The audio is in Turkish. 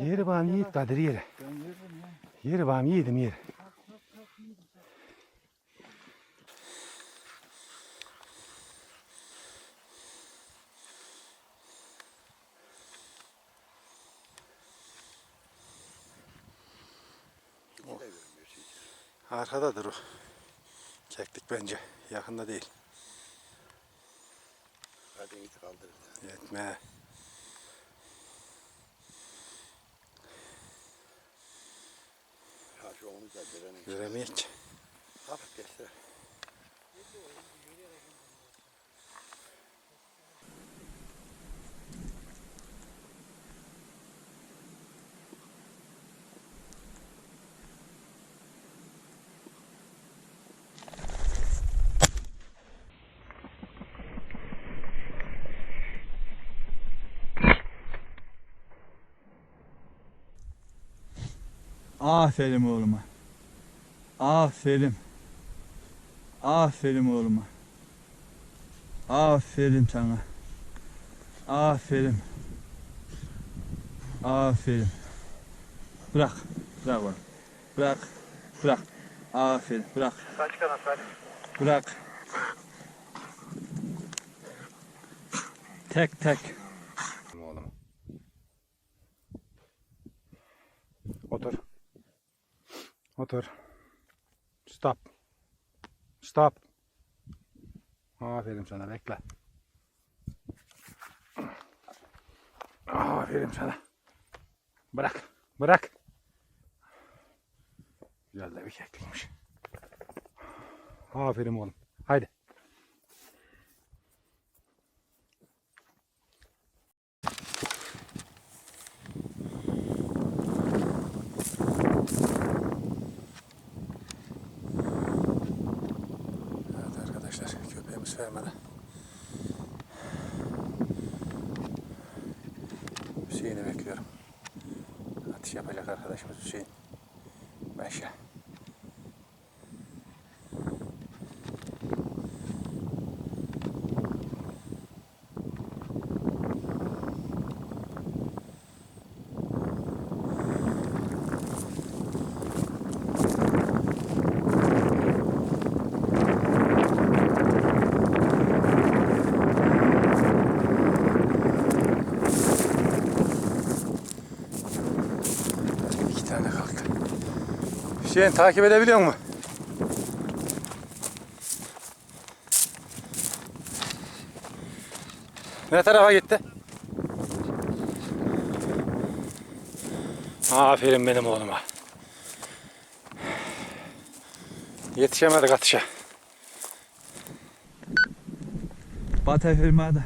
Yeri bağım yiğit Kadir yeri. Yeri bağım yiğidim yeri. Arkadadır o. Çektik bence. Yakında değil. Hadi git kaldır. Yetme. Ha şu onu da direnin. Göremeyek. Hafif geçti. Aferin oğluma. Aferin. Aferin oğluma. Aferin sana. Aferin. Aferin. Bırak. Bırak oğlum. Bırak. Bırak. Aferin. Bırak. Kaç kanat hadi. Bırak. Tek tek. Oğlum. Otur. Otur. Stop. Stop. Aferin sana bekle. Aferin sana. Bırak. Bırak. Güzel de bir keklikmiş. Aferin oğlum. Haydi. Arkadaşlar köpeğimiz vermeden Hüseyin'i bekliyorum. Atış yapacak arkadaşımız Hüseyin. Meşe. Hüseyin takip edebiliyor musun? Ne tarafa gitti? Aferin benim oğluma. Yetişemedik atışa. Batı firmada.